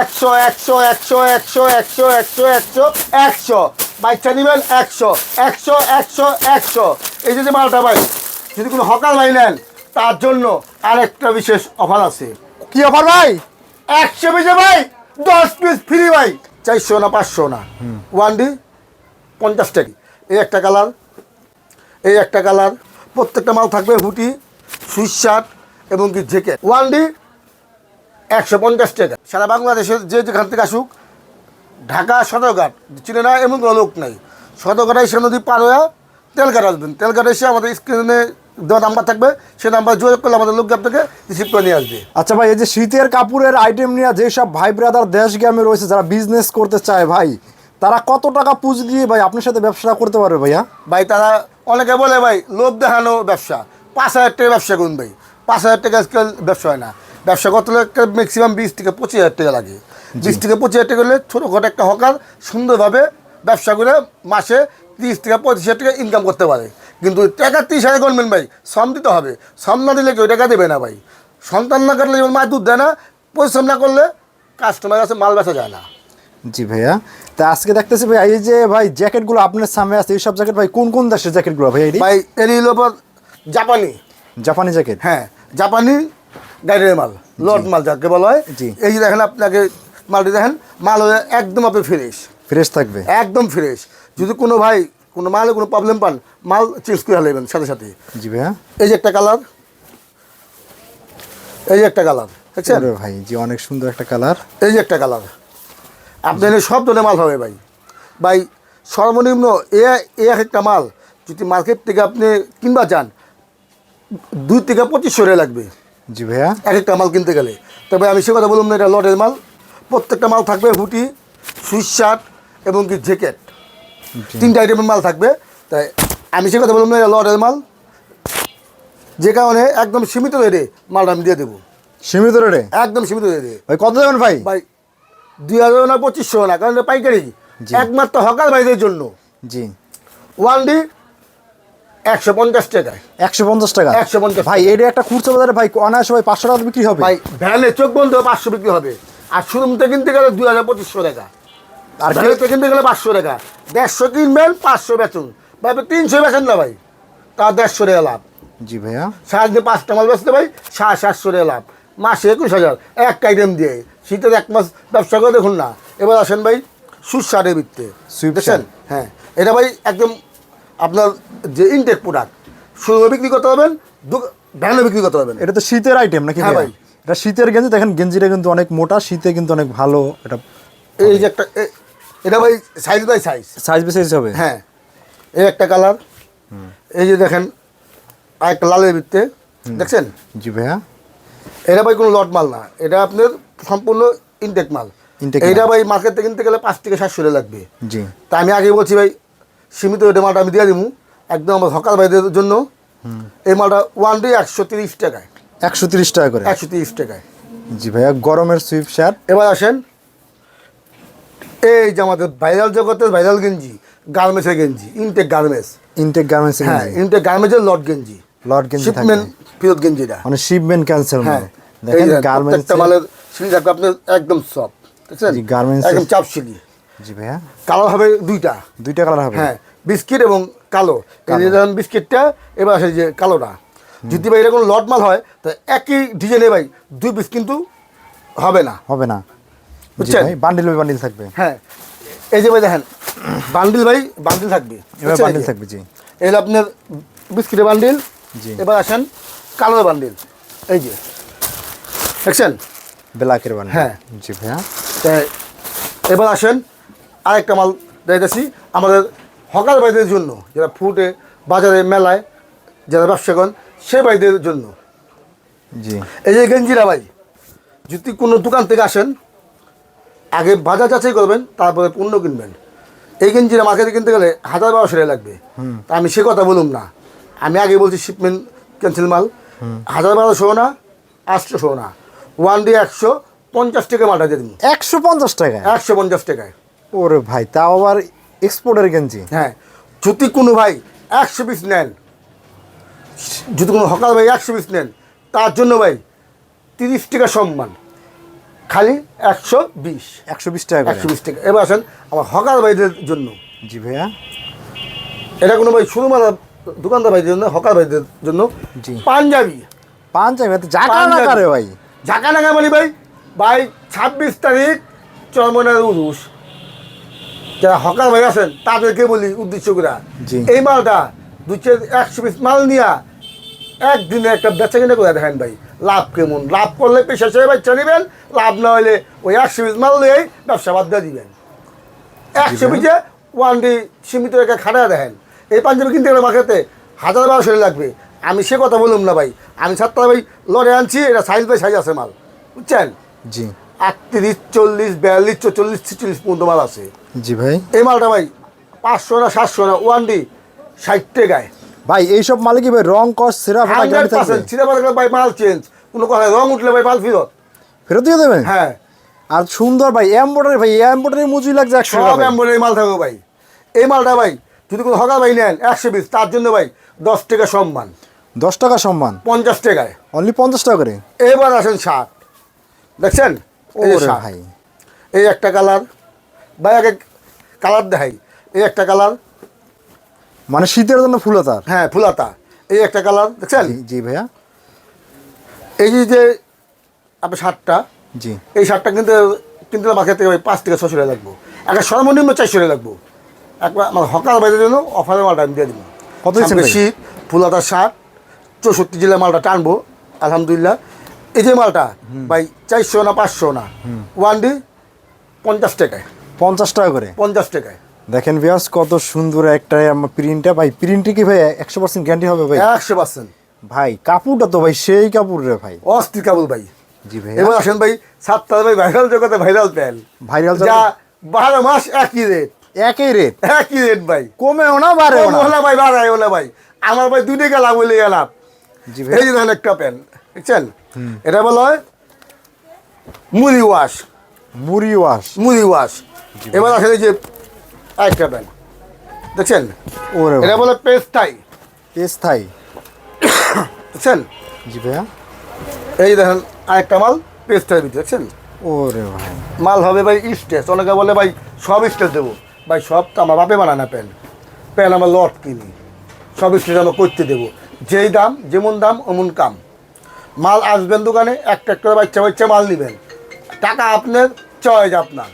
একশো একশো একশো একশো একশো একশো একশো একশো। বাচ্চা নেবেন একশো একশো একশো একশো। এই যে যে মালটা ভাই যদি কোনো হকার ভাই নেন তার জন্য আরেকটা বিশেষ অফার আছে। কি অফার ভাই? একশো পিসে ভাই দশ পিস ফ্রি ভাই। চারশো না পাঁচশো না? ওয়ান ডি পঞ্চাশ টাকা। এই একটা কালার এই একটা কালার। প্রত্যেকটা মাল থাকবে হুটি সুইচ শার্ট এবং কি জ্যাকেট। ওয়ান ডি একশো পঞ্চাশ টাকা। সারা বাংলাদেশের যে যেখান থেকে আসুক ঢাকা সদরঘাট চিনে না এমন কোনো লোক নাই। সদরঘাট এসে নদী পার হয়ে তেলঘাট আসবেন। তেলঘাট এসে আমাদের স্ক্রিনে দেওয়া নাম্বার থাকবে সে নাম্বার যোগাযোগ করলে আমাদের লোক আপনাকে রিসিভ করে নিয়ে আসবে। আচ্ছা ভাই এই যে শীতের কাপড়ের আইটেম নিয়ে যেসব ভাই ব্রাদার দেশ গ্রামে রয়েছে যারা বিজনেস করতে চায় ভাই তারা কত টাকা পুঁজি দিয়ে ভাই আপনার সাথে ব্যবসা করতে পারবে ভাইয়া? ভাই তারা অনেকে বলে ভাই লোভ দেখানো ব্যবসা। পাঁচ হাজার টাকা ব্যবসা করুন ভাই। পাঁচ হাজার টাকা আজকাল ব্যবসা হয় না। ব্যবসা করতে হলে ম্যাক্সিমাম বিশ থেকে পঁচিশ হাজার টাকা লাগে। বিশ থেকে পঁচিশ হাজার টাকা হলে ছোটোখাটো একটা হকার সুন্দরভাবে ব্যবসা করে মাসে তিরিশ থেকে পঁচিশ হাজার টাকা ইনকাম করতে পারে। কিন্তু টাকা তিরিশ হাজার করবেন ভাই শ্রম দিতে হবে। শ্রম না দিলে কেউ টাকা দেবে না ভাই। সন্তান না কাটলে যেমন মায়ের দুধ দেয় না পরিশ্রম না করলে কাস্টমার কাছে মাল বেচা যায় না। জি ভাইয়া তা আজকে দেখতেছি ভাই এই যে ভাই জ্যাকেটগুলো আপনার সামনে আছে এইসব জ্যাকেট ভাই কোন কোন দেশের জ্যাকেটগুলো ভাই ভাই এর জাপানি। জাপানি জ্যাকেট? হ্যাঁ জাপানি গাড়ির মাল লট মাল যাকে বলা হয়। জি। এই যে দেখেন আপনাকে মালটি দেখেন মাল হয়ে একদম আপনি ফ্রেশ ফ্রেশ থাকবে। একদম ফ্রেশ যদি কোনো ভাই কোনো মালে কোনো প্রবলেম পান মাল চেঞ্জ করে নেবেন সাথে সাথে। জি ভাইয়া। এই যে একটা কালার এই যে একটা কালার দেখছেন? আরে ভাই জি অনেক সুন্দর একটা কালার এই যে একটা কালার আপনার সব ধরনের মাল হবে ভাই। ভাই সর্বনিম্ন এ এ এক একটা মাল যদি মার্কেট থেকে আপনি কিনবা যান দুই থেকে পঁচিশশো লাগবে। জি ভাইয়া। এক একটা মাল কিনতে গেলে। তবে আমি সে কথা বললাম না এটা লটের মাল। প্রত্যেকটা মাল থাকবে হুটি সুইচ শার্ট এবং কি জ্যাকেট। তিনটা আইটেমের মাল থাকবে। তাই আমি সে কথা বললাম না এটা লটের মাল। যে কারণে একদম সীমিত রেটে মালটা আমি দিয়ে দেবো। সীমিত রেটে? একদম সীমিত রেটে। ভাই কত দেবেন ভাই? ভাই দুই হাজার না পঁচিশশো না কারণ পাইকারি। একমাত্র হকার ভাইদের জন্য। জি। ওয়ান ডি একশো পঞ্চাশ টাকায় একশো পঞ্চাশ টাকা? 150 ভাই এটা একটা খুচরো বাজারে ভাই অনায়াসে ভাই পাঁচশো টাকা বিক্রি হবে। ভাই ভ্যানে চোখ বন্ধ পাঁচশো বিক্রি হবে। আর কিনতে গেলে দুই হাজার পঁচিশশো টাকা। আর ভ্যানেতে কিনতে গেলে পাঁচশো টাকা। দেড়শো কিনবেন পাঁচশো বেচুন। ভাই তিনশো বেচেন না ভাই। তা দেড়শো টাকা লাভ। জি ভাইয়া। সারাদিনে পাঁচটা মাল বেচতে ভাই সাড়ে সাতশো টাকা লাভ। মাসে একুশ হাজার। এক আইটেম দিয়ে। শীতের এক মাস ব্যবসা করে দেখুন না। এবার আসেন ভাই সুইফট দেখছেন? হ্যাঁ। এটা ভাই একদম আপনার যে ইনটেক প্রোডাক্ট শুরু বিক্রি করতে পারবেন ভ্যানে বিক্রি করতে পারবেন। এটা তো শীতের আইটেম নাকি হ্যাঁ ভাই। এটা শীতের গেঞ্জি দেখেন গেঞ্জিটা কিন্তু অনেক মোটা শীতে কিন্তু অনেক ভালো এটা এই যে একটা এ- এটা ভাই সাইজ বাই সাইজ সাইজ বেসাইজ হবে? হ্যাঁ। এই একটা কালার এই যে দেখেন আর একটা লালের ভিত্তে দেখছেন? জি ভাইয়া। এটা ভাই কোনো লট মাল না। এটা আপনার সম্পূর্ণ ইনটেক মাল। এইটা ভাই মার্কেট থেকে কিনতে গেলে পাঁচ থেকে সাতশো টাকা লাগবে। জি। তা আমি আগে বলছি ভাই সীমিত রেটে মালটা আমি দিয়ে দিব একদম আমার সকাল ভাইদের জন্য। এই মালটা ওয়ান ডে একশো তিরিশ টাকায়। একশো তিরিশ টাকা করে? একশো তিরিশ টাকায়। জি ভাইয়া গরমের সুইফট শার্ট এবার আসেন। এই যে আমাদের ভাইরাল জগতের ভাইরাল গেঞ্জি গার্মেন্টসের গেঞ্জি ইনটেক গার্মেন্টস ইনটেক গার্মেন্টস হ্যাঁ ইনটেক গার্মেন্টসের লট গেঞ্জি। লর্ড গেঞ্জি শিপমেন্ট ফেরত গেঞ্জিটা। মানে শিপমেন্ট ক্যান্সেল হ্যাঁ দেখেন গার্মেন্টস প্রত্যেকটা মালের সিলি থাকবে আপনার একদম সফট দেখছেন এর- একদম চাপ সিলি জি ভাইয়া। কালার হবে দুইটা। দুইটা কালার হবে? হ্যাঁ বিস্কিট এবং কালো। এই যে ধরেন বিস্কিটটা এবার আসে যে কালোটা। যদি ভাই এরকম লট মাল হয় তো একই ডিজাইনে ভাই দুই পিস কিন্তু হবে না। হবে না। বুঝছেন? ভাই বান্ডিল বাই বান্ডিল থাকবে। হ্যাঁ। এই যে ভাই দেখেন বান্ডিল ভাই বান্ডিল থাকবে। এবার বান্ডিল থাকবে জি। এই হলো আপনার বিস্কিটের বান্ডিল জি। এবার আসেন কালোর বান্ডিল এই যে দেখছেন? ব্ল্যাকের বান্ডিল হ্যাঁ। জি ভাইয়া। এবার আসেন আরেকটা মাল দেখতেছি আমাদের হকার ভাইদের জন্য যারা ফুটে বাজারে মেলায় যারা ব্যবসা করেন সে ভাইদের জন্য। জি। এই যে গেঞ্জিরা ভাই যদি কোনো দোকান থেকে আসেন আগে বাজার যাচাই করবেন তারপরে পণ্য কিনবেন। এই গেঞ্জিরা মার্কেটে কিনতে গেলে হাজার বারোশো টাকা লাগবে। তা আমি সে কথা বলুম না। আমি আগে বলছি শিপমেন্ট ক্যান্সেল মাল। হাজার বারোশো না আটশোশো না। ওয়ান ডে একশো পঞ্চাশ টাকা মালটা দিয়ে দিন একশো পঞ্চাশ টাকা একশো পঞ্চাশ টাকায়। ওরে ভাই তাও আবার এক্সপোর্টের গেঞ্জি? হ্যাঁ যদি কোনো ভাই একশো পিস নেন যদি কোনো হকার ভাই একশো পিস নেন তার জন্য ভাই তিরিশ টাকা সম্মান। খালি একশো বিশ। একশো বিশ টাকা একশো বিশ টাকা। এবার আসেন আমার হকার ভাইদের জন্য। জি ভাইয়া। এটা কোনো ভাই শুধুমাত্র দোকানদার ভাইদের জন্য হকার ভাইদের জন্য জি। পাঞ্জাবি। পাঞ্জাবি? জাকা না পাঞ্জাবি। ভাই? ঝাঁকা নাকা বলি ভাই ভাই ছাব্বিশ তারিখ চরমনের উরুষ যারা হকার ভাই আছেন তাদেরকে বলি উদ্দেশ্য করে। এই মালটা দু চার একশো পিস মাল নিয়া একদিনে একটা বেচা কিনে করে দেখেন ভাই। লাভ কেমন? লাভ করলে পেশা হিসেবে বাচ্চা নেবেন লাভ না হলে ওই একশো পিস মাল নিয়েই ব্যবসা বাদ দিয়ে দিবেন। একশো পিসে ওয়ান ডে সীমিত রেখে খাটা দেখেন। এই পাঞ্জাবি কিনতে গেলে মার্কেটে হাজার বারোশো লাগবে। আমি সে কথা বললাম না ভাই। আমি সাতটা ভাই লড়ে আনছি এটা সাইজ বাই সাইজ আছে মাল। বুঝছেন? জি। আটত্রিশ চল্লিশ বিয়াল্লিশ চল্লিশ ছিচল্লিশ পর্যন্ত মাল আছে। জি ভাই। এই মালটা ভাই পাঁচশো না সাতশো না ওয়ান ডি ষাট টাকায় ভাই এইসব মালে কি ভাই রং কস সেরা হান্ড্রেড পার্সেন্ট ভাই মাল চেঞ্জ কোনো কথা রং উঠলে ভাই মাল ফিরত। ফেরত দিয়ে দেবেন? হ্যাঁ। আর সুন্দর ভাই এমব্রয়ডারি ভাই এমব্রয়ডারি মজুরি লাগছে একশো সব। এম্বয়ডারি মাল থাকবে ভাই। এই মালটা ভাই যদি কোনো হকার ভাই নেন একশো পিস তার জন্য ভাই দশ টাকা সম্মান। দশ টাকা সম্মান? পঞ্চাশ টাকায়। অনলি পঞ্চাশ টাকা করে? এবার আসেন ষাট। দেখছেন? ওরে। ভাই। এই একটা কালার। ভাই আগে কালার দেখাই। এই একটা কালার। মানে শীতের জন্য ফুলতার? হ্যাঁ ফুলাতা। এই একটা কালার দেখছেন? জি ভাইয়া। এই যে আপনার শার্টটা জি। এই শার্টটা কিন্তু কিন্তু থেকে ভাই পাঁচ থেকে ছশো টাকা লাগবো একটা সর্বনিম্ন চারশো টাকা লাগবো। একবার আমার হকার বাইরের জন্য অফারে মালটা আমি দিয়ে দিব। কত? শীত ফুলাতার শার্ট চৌষট্টি জেলার মালটা টানবো আলহামদুলিল্লাহ। এই যে মালটা ভাই চারশো না পাঁচশো না? ওয়ান ডি পঞ্চাশ টাকায়। পঞ্চাশ টাকা করে? পঞ্চাশ টাকায়। দেখেন ভিয়াস কত সুন্দর একটা আমার প্রিন্টটা ভাই প্রিন্টে কি ভাই একশো পার্সেন্ট গ্যারান্টি হবে ভাই? একশো পার্সেন্ট ভাই কাপড়টা তো ভাই সেই কাপড় রে ভাই। অস্থির কাবুল ভাই। জি ভাই এবার আসেন ভাই সাতটা ভাই ভাইরাল জগতে ভাইরাল প্যান ভাইরাল যা বারো মাস একই রেট একই রেট একই রেট ভাই। কমেও না বাড়েও না? ওলা ভাই বাড়াই ওলা ভাই। আমার ভাই দুই টাকা লাভ হইলে লাভ জি ভাই। এই একটা প্যান দেখছেন? এটা বলা হয় মুড়ি ওয়াশ। মুড়ি ওয়াশ। মুড়ি ওয়াশ। এবার এই যে একটা প্যান দেখছেন? ওরে এটা বলে পেস্টাই স্থায়ী দেখছেন? জি ভাইয়া। এই যে দেখেন আরেকটা মাল পেস্টাই ভিতরে দেখছেন? ওরে ভাই। মাল হবে ভাই স্টেজ। অনেকে বলে ভাই সব স্টেজ দেবো। ভাই সব তো আমার বাপে বানায় না প্যান। প্যান আমার লট কিনি। সব স্টেজ আমরা করতে দেবো। যেই দাম যেমন দাম অমন কাম। মাল আসবেন দোকানে একটা একটা করে বাচ্চা বাচ্চা মাল নেবেন। টাকা আপনার চয়েস আপনার।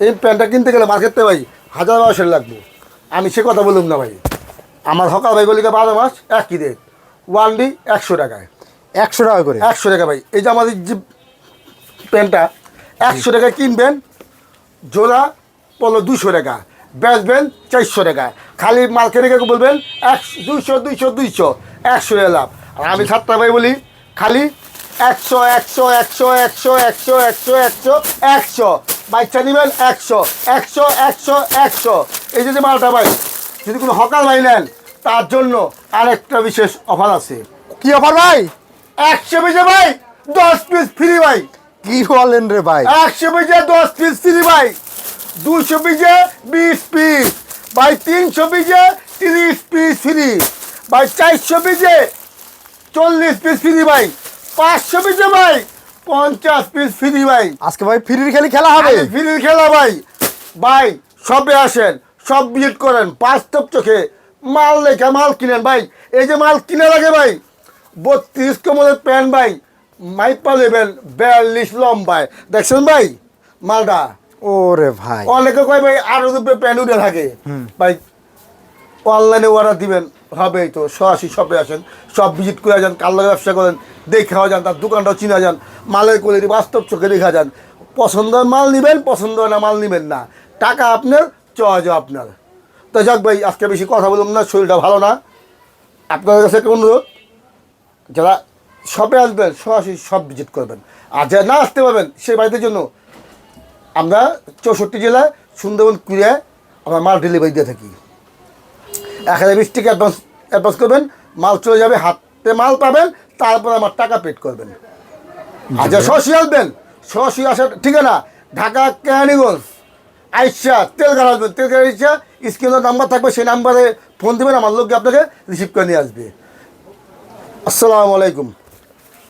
এই প্যান্টটা কিনতে গেলে মার্কেটে ভাই হাজার বারোশো লাগবে। আমি সে কথা বললাম না ভাই। আমার হকার ভাই বলিকে বারো মাস একই রেট ওয়ান ডি একশো টাকায়। একশো টাকা করে? একশো টাকা ভাই। এই যে আমাদের যে প্যান্টটা একশো টাকা কিনবেন জোড়া পনেরো দুশো টাকা বেচবেন চারশো টাকা। খালি মার্কেটে বলবেন একশো দুইশো দুইশো দুইশো একশো টাকা লাভ। আর আমি সাতটা ভাই বলি খালি একশো একশো একশো একশো একশো একশো একশো একশো। বাচ্চা নেবেন একশো একশো একশো একশো। এই যে যে মালটা ভাই যদি কোনো হকার ভাই নেন তার জন্য আরেকটা বিশেষ অফার আছে। কি অফার ভাই? একশো পিসে ভাই দশ পিস ফ্রি ভাই। কি বলেন রে ভাই? একশো পিসে দশ পিস ফ্রি ভাই। দুশো পিসে বিশ পিস ভাই তিনশো পিসে তিরিশ পিস ফ্রি ভাই চারশো পিসে চল্লিশ পিস ফ্রি ভাই পাঁচশো পিসে ভাই পঞ্চাশ পিস ফ্রি ভাই। আজকে ভাই ফ্রির খেলি খেলা হবে। ফ্রির খেলা ভাই। ভাই সবে আসেন সব ভিজিট করেন বাস্তব চোখে মাল লেখা মাল কিনেন ভাই। এই যে মাল কিনে লাগে ভাই বত্রিশ কমলের প্যান্ট ভাই মাইপা নেবেন বিয়াল্লিশ লম্বায়। দেখছেন ভাই মালটা? ওরে ভাই। অনেকে কয় ভাই আরও দুটো প্যান্ট উঠে থাকে। ভাই অনলাইনে অর্ডার দিবেন হবেই তো, সরাসরি শপে আসেন সব ভিজিট করে যান কাল্লা ব্যবসা করেন দেখাও যান, তার দোকানটাও চিনা যান, মালের কোয়ালিটি বাস্তব চোখে দেখা যান। পছন্দ মাল নেবেন, পছন্দ না মাল নেবেন না। টাকা আপনার চয়েজও আপনার। তো যাক ভাই, আজকে বেশি কথা বললাম না, শরীরটা ভালো না। আপনাদের কাছে একটা অনুরোধ, যারা শপে আসবেন, সরাসরি সব ভিজিট করবেন। আর যারা না আসতে পারবেন, সেই বাড়িতে জন্য আমরা চৌষট্টি জেলায় সুন্দরবন কুড়িয়ায় আমরা মাল ডেলিভারি দিয়ে থাকি। এক হাজার বিশ টাকা অ্যাডভান্স অ্যাডভান্স করবেন মাল চলে যাবে হাতে মাল পাবেন তারপর আমার টাকা পেড করবেন। আচ্ছা সরাসরি আসবেন সরাসরি আসার ঠিকানা ঢাকা কেরানীগঞ্জ আইসা তেলগাড়া আসবেন তেলগাড়া ইচ্ছা স্ক্রিনের নাম্বার থাকবে সেই নাম্বারে ফোন দেবেন আমার লোককে আপনাকে রিসিভ করে নিয়ে আসবে। আসসালামু আলাইকুম।